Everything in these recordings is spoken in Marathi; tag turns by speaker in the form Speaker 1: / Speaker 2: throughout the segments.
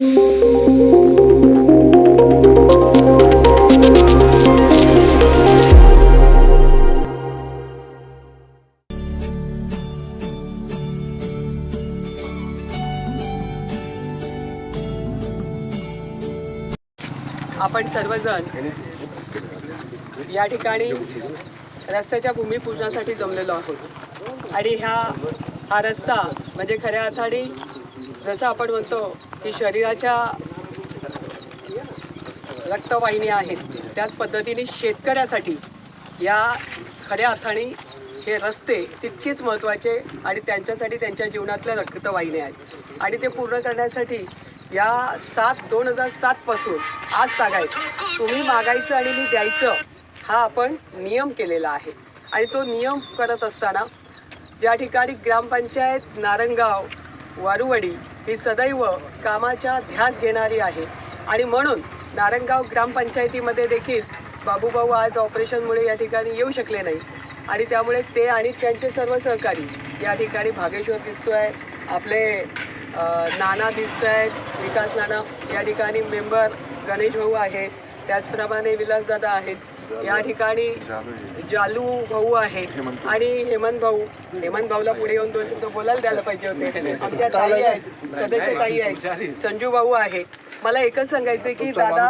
Speaker 1: आपण सर्वजण या ठिकाणी रस्त्याच्या भूमिपूजनासाठी जमलेलो आहोत. आणि ह्या हा रस्ता म्हणजे खऱ्या अर्थाने जसं आपण म्हणतो की शरीराच्या रक्तवाहिन्या आहेत. त्याच पद्धतीने शेतकऱ्यासाठी या खऱ्या अर्थाने हे रस्ते तितकेच महत्त्वाचे आणि त्यांच्यासाठी त्यांच्या जीवनातल्या रक्तवाहिन्या आहेत. आणि ते पूर्ण करण्यासाठी या सात दोन हजार सातपासून आज तागायचं तुम्ही मागायचं आणि मी द्यायचं हा आपण नियम केलेला आहे. आणि तो नियम करत असताना ज्या ठिकाणी ग्रामपंचायत नारंगाव वारुवडी ही सदैव कामाच्या ध्यास घेणारी आहे. आणि म्हणून नारंगाव ग्रामपंचायतीमध्ये देखील बाबूभाऊ आज ऑपरेशनमुळे या ठिकाणी येऊ शकले नाही. आणि त्यामुळे ते आणि त्यांचे सर्व सहकारी या ठिकाणी भागेश्वर दिसतो आहे आपले नाना दिसत आहेत विकास नाना या ठिकाणी मेंबर गणेश भाऊ आहेत त्याचप्रमाणे विलासदादा आहेत. या ठिकाणी जालू भाऊ आहे आणि हेमंत भाऊ. हेमंत भाऊला पुढे येऊन दोन शब्द बोलायला द्यायला पाहिजे होते. आमच्या ताई आहेत. सदस्य ताई आहेत. संजू भाऊ आहे. मला एकच सांगायचं की दादा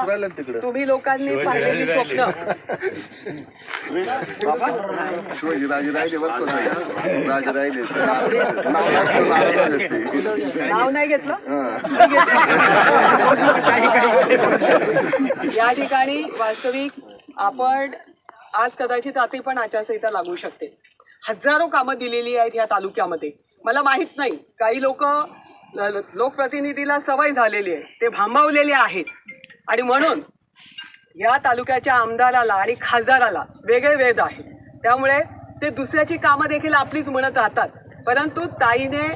Speaker 1: तुम्ही लोकांनी पाहिलेली स्वप्न.
Speaker 2: नाव नाही घेतलं.
Speaker 1: या ठिकाणी वास्तविक आपण आज कदाचित आता पण आचारसंहिता लागू शकते. हजारो कामं दिलेली आहेत या तालुक्यामध्ये. मला माहीत नाही. काही लोक लोकप्रतिनिधीला सवय झालेली आहे. ते भांबावलेले आहेत. आणि म्हणून या तालुक्याच्या आमदाराला आणि खासदाराला वेगळे वेद आहे. त्यामुळे ते दुसऱ्याची कामं देखील आपलीच म्हणत राहतात. परंतु ताईने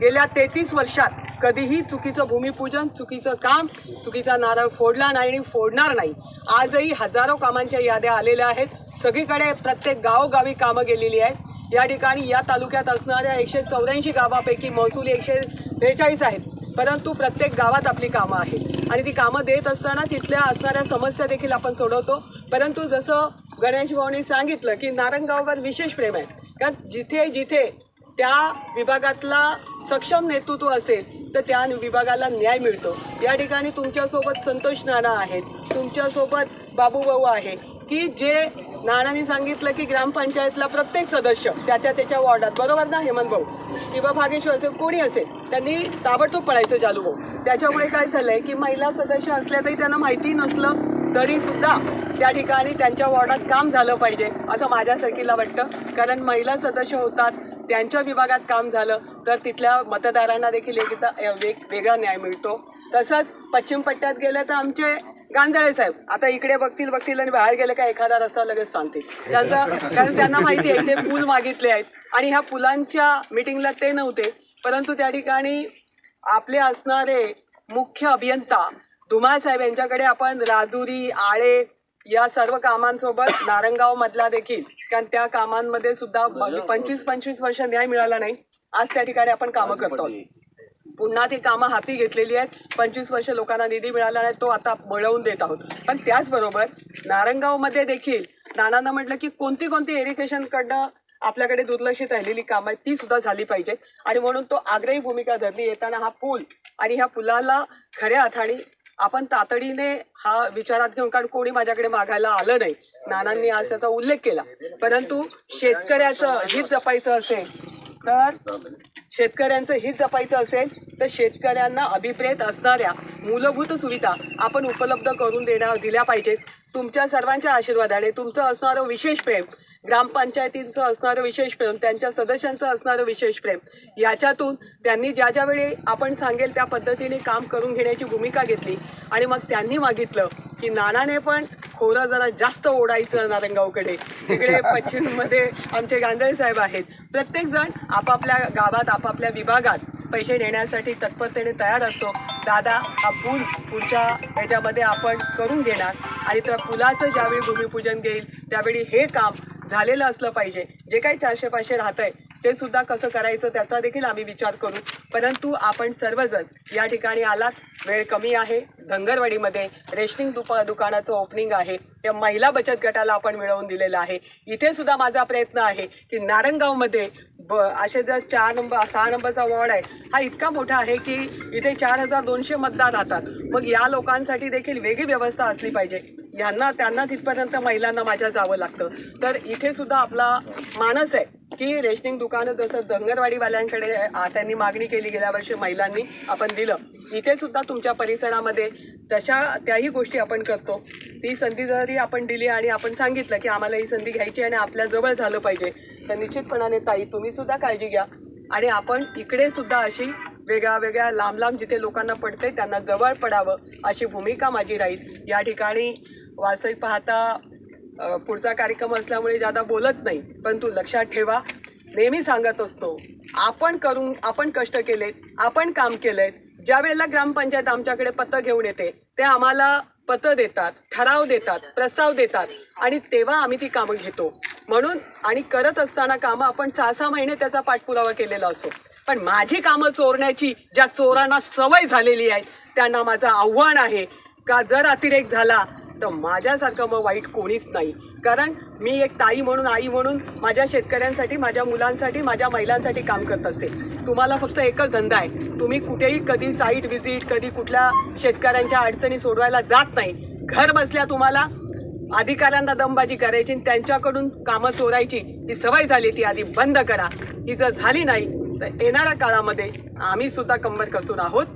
Speaker 1: गेल्या तेहतीस वर्षात कधीही चुकीचं भूमिपूजन चुकीचं काम चुकीचा नारळ फोडला नाही आणि फोडणार नाही. आजही हजारो कामांच्या याद्या आलेल्या आहेत. सगळीकडे प्रत्येक गावोगावी कामं गेलेली आहेत. या ठिकाणी या तालुक्यात असणाऱ्या एकशे चौऱ्याऐंशी गावापैकी महसूल एकशे त्रेचाळीस आहेत. परंतु प्रत्येक गावात आपली कामं आहेत. आणि ती कामं देत असताना तिथल्या असणाऱ्या समस्या देखील आपण सोडवतो. परंतु जसं गणेश भाऊनी सांगितलं की नारंगावर विशेष प्रेम आहे. कारण जिथे जिथे त्या विभागातला सक्षम नेतृत्व असेल तर त्या विभागाला न्याय मिळतो. या ठिकाणी तुमच्यासोबत संतोष नाना आहेत. तुमच्यासोबत बाबूभाऊ आहे की जे नानांनी सांगितलं की ग्रामपंचायतला प्रत्येक सदस्य त्या त्या त्याच्या वॉर्डात बरोबर ना हेमंत भाऊ? किंवा भागेश्वर असेल कोणी असेल त्यांनी ताबडतोब पळायचं चालू भाऊ. त्याच्यामुळे काय झालं आहे की महिला सदस्य असल्या तरी त्यांना माहिती नसलं तरीसुद्धा त्या ठिकाणी त्यांच्या वॉर्डात काम झालं पाहिजे असं माझ्यासारखीला वाटतं. कारण महिला सदस्य होतात त्यांच्या विभागात काम झालं तर तिथल्या मतदारांना देखील एक वेग वेगळा न्याय मिळतो. तसंच पश्चिम पट्ट्यात गेलं तर आमचे गांजाळे साहेब आता इकडे बघतील बघतील आणि बाहेर गेले का एखादा रस्ता लगेच सांगतील. त्यांचा कारण त्यांना माहिती आहे ते पूल मागितले आहेत. आणि ह्या पुलांच्या मिटिंगला ते नव्हते परंतु त्या ठिकाणी आपले असणारे मुख्य अभियंता धुमाळ साहेब यांच्याकडे आपण राजुरी आळे या सर्व कामांसोबत नारंगाव मधला देखील कारण त्या कामांमध्ये सुद्धा पंचवीस पंचवीस वर्ष न्याय मिळाला नाही. आज त्या ठिकाणी आपण कामं करतो पुन्हा ती कामं हाती घेतलेली आहेत. पंचवीस वर्ष लोकांना निधी मिळाला नाही तो आता मिळवून देत आहोत. पण त्याचबरोबर नारंगावमध्ये देखील नानांना म्हटलं की कोणती कोणती इरिगेशनकडनं आपल्याकडे दुर्लक्षित राहिलेली कामं आहेत ती सुद्धा झाली पाहिजेत. आणि म्हणून तो आग्रही भूमिका धरली. येताना हा पूल आणि ह्या पुलाला खऱ्या अर्थाने आपण तातडीने हा विचारात घेऊन कारण कोणी माझ्याकडे मागायला आलं नाही. नानांनी आज त्याचा उल्लेख केला. परंतु शेतकऱ्याचं हित जपायचं असेल तर शेतकऱ्यांचं हित जपायचं असेल तर शेतकऱ्यांना अभिप्रेत असणाऱ्या मूलभूत सुविधा आपण उपलब्ध करून देण्या दिल्या पाहिजेत. तुमच्या सर्वांच्या आशीर्वादाने तुमचं असणारं विशेष प्रेम ग्रामपंचायतींचं असणारं विशेष प्रेम त्यांच्या सदस्यांचं असणारं विशेष प्रेम याच्यातून त्यांनी ज्या ज्या वेळी आपण सांगेल त्या पद्धतीने काम करून घेण्याची भूमिका घेतली. आणि मग त्यांनी मागितलं की नानाने पण खोरं जरा जास्त ओढायचं नारंगावकडे. तिकडे पश्चिममध्ये आमचे गांधळे साहेब आहेत. प्रत्येकजण आपापल्या गावात आपापल्या विभागात पैसे देण्यासाठी तत्परतेने तयार असतो. दादा हा पूल पुढच्या ह्याच्यामध्ये आपण करून घेणार. आणि त्या पुलाचं ज्यावेळी भूमिपूजन घेईल त्यावेळी हे काम झालेलं असलं पाहिजे. जे काही चारशे पाचशे राहत आहे ते सुद्धा कसं करायचं त्याचा देखील आम्ही विचार करू. परंतु आपण सर्वजण या ठिकाणी आलात. वेळ कमी आहे. धनगरवाडीमध्ये रेशनिंग दुपा दुकानाचं ओपनिंग आहे. त्या महिला बचत गटाला आपण मिळवून दिलेलं आहे. इथे सुद्धा माझा प्रयत्न आहे की नारंगावमध्ये ब असे जर चार नंबर सहा नंबरचा वॉर्ड आहे हा इतका मोठा आहे की इथे चार हजार दोनशे मतदार राहतात. मग या लोकांसाठी देखील वेगळी व्यवस्था असली पाहिजे. यांना त्यांना तिथपर्यंत महिलांना माझ्या जावं लागतं. तर इथे सुद्धा आपला मानस आहे की रेशनिंग दुकानं जसं धनगरवाडीवाल्यांकडे त्यांनी मागणी केली गेल्या वर्षी महिलांनी आपण दिलं. इथे सुद्धा तुमच्या परिसरामध्ये तशा त्याही गोष्टी आपण करतो. ती संधी जरी आपण दिली आणि आपण सांगितलं की आम्हाला ही संधी घ्यायची आणि आपल्या जवळ झालं पाहिजे तर निश्चितपणाने ताई तुम्ही सुद्धा काळजी घ्या. आणि आपण इकडे सुद्धा अशी वेगळ्या वेगळ्या लांब लांब जिथे लोकांना पडते त्यांना जवळ पडावं अशी भूमिका माझी राहील. या ठिकाणी वास्तविक पाहता पुढचा कार्यक्रम असल्यामुळे जादा बोलत नाही पण तू लक्षात ठेवा नेहमी सांगत असतो आपण करून आपण कष्ट केलेत आपण काम केलंय ज्या वेळेला ग्रामपंचायत आमच्याकडे पत्र घेऊन येते ते आम्हाला पत्र देतात ठराव देतात प्रस्ताव देतात आणि तेव्हा आम्ही ती कामं घेतो. म्हणून आणि करत असताना कामं आपण सहा सहा महिने त्याचा पाठपुरावा केलेला असतो. पण माझी कामं चोरण्याची ज्या चोरांना सवय झालेली आहे त्यांना माझं आव्हान आहे का जर अतिरेक झाला तर माझ्यासारखं मग वाईट कोणीच नाही. कारण मी एक ताई म्हणून आई म्हणून माझ्या शेतकऱ्यांसाठी माझ्या मुलांसाठी माझ्या महिलांसाठी काम करत असते. तुम्हाला फक्त एकच धंदा आहे. तुम्ही कुठेही कधी साईट व्हिजिट कधी कुठल्या शेतकऱ्यांच्या अडचणी सोडवायला जात नाही. घर बसल्या तुम्हाला अधिकाऱ्यांना दमबाजी करायची आणि त्यांच्याकडून कामं चोरायची. ही सवय झाली ती आधी बंद करा. ही जर झाली नाही तर येणाऱ्या काळामध्ये आम्ही सुद्धा कंबर कसून आहोत.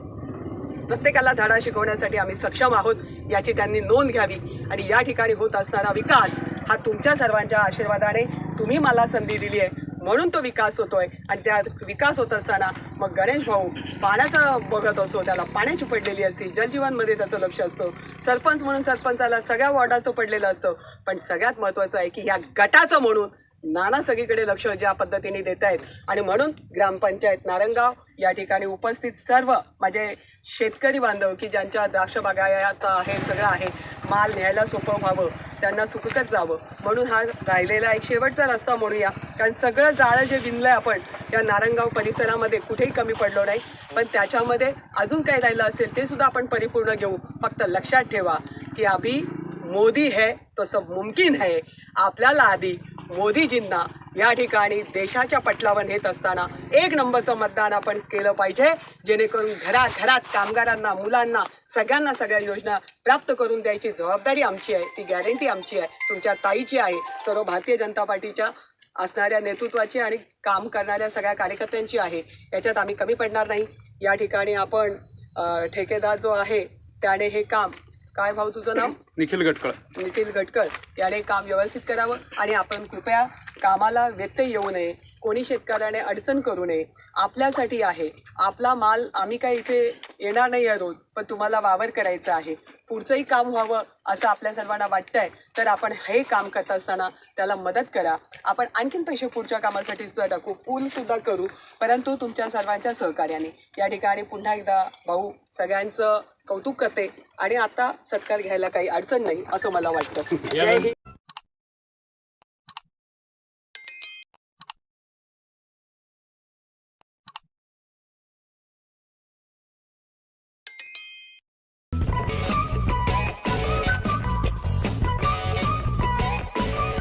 Speaker 1: प्रत्येकाला धडा शिकवण्यासाठी आम्ही सक्षम आहोत याची त्यांनी नोंद घ्यावी. आणि या ठिकाणी होत असणारा विकास हा तुमच्या सर्वांच्या आशीर्वादाने तुम्ही मला संधी दिली आहे. म्हणून तो विकास होतोय. आणि त्यात विकास होत असताना मग गणेश भाऊ पाण्याचं बघत असतो त्याला पाण्याची पडलेली असते. जलजीवनमध्ये त्याचं लक्ष असतं. सरपंच म्हणून सरपंचाला सगळ्या वॉर्डाचं पडलेलं असतं. पण सगळ्यात महत्त्वाचं आहे की या गटाचं म्हणून नाना सगळीकडे लक्ष ज्या पद्धतीने देत आहेत. आणि म्हणून ग्रामपंचायत नारंगाव या ठिकाणी उपस्थित सर्व माझे शेतकरी बांधव की ज्यांच्या द्राक्ष बागायत आहे सगळं आहे माल न्यायला सोपं व्हावं त्यांना सुखकच जावं. म्हणून हा राहिलेला एक शेवटचा रस्ता म्हणूया. कारण सगळं जाळं जे विणलं आहे आपण या नारंगाव परिसरामध्ये कुठेही कमी पडलो नाही. पण त्याच्यामध्ये अजून काही राहिलं असेल ते सुद्धा आपण परिपूर्ण घेऊ. फक्त लक्षात ठेवा की अभि मोदी है तो सब मुमकिन है. आपल्याला आधी मोदीजींना या ठिकाणी देशाच्या पटलावर नेत असताना एक नंबरचं मतदान आपण केलं पाहिजे जेणेकरून घरात घरात कामगारांना मुलांना सगळ्यांना सगळ्या योजना प्राप्त करून द्यायची जबाबदारी आमची आहे ती गॅरंटी आमची आहे तुमच्या ताईची आहे. सर्व भारतीय जनता पार्टीच्या असणाऱ्या नेतृत्वाची आणि काम करणाऱ्या सगळ्या कार्यकर्त्यांची आहे. याच्यात आम्ही कमी पडणार नाही. या ठिकाणी आपण ठेकेदार जो आहे त्याने हे काम काय भाऊ तुझं नाव?
Speaker 3: निखिल गटकळ.
Speaker 1: नितीन गटकर याने काम व्यवस्थित करावं आणि आपण कृपया कामाला व्यत्यय येऊ नये. कोणी शेतकऱ्याने अडचण करू नये. आपल्यासाठी आहे. आपला माल आम्ही काय इथे येणार नाही आहे रोज पण तुम्हाला वावर करायचं आहे. पुढचंही काम व्हावं असं आपल्या सर्वांना वाटतंय तर आपण हे काम करत असताना त्याला मदत करा. आपण आणखीन पैसे पुढच्या कामासाठी सुद्धा टाकू पूल सुद्धा करू परंतु तुमच्या सर्वांच्या सहकार्याने. या ठिकाणी पुन्हा एकदा भाऊ सगळ्यांचं कौतुक करते आणि आता सत्कार घ्यायला काही अडचण नाही असं मला वाटतं.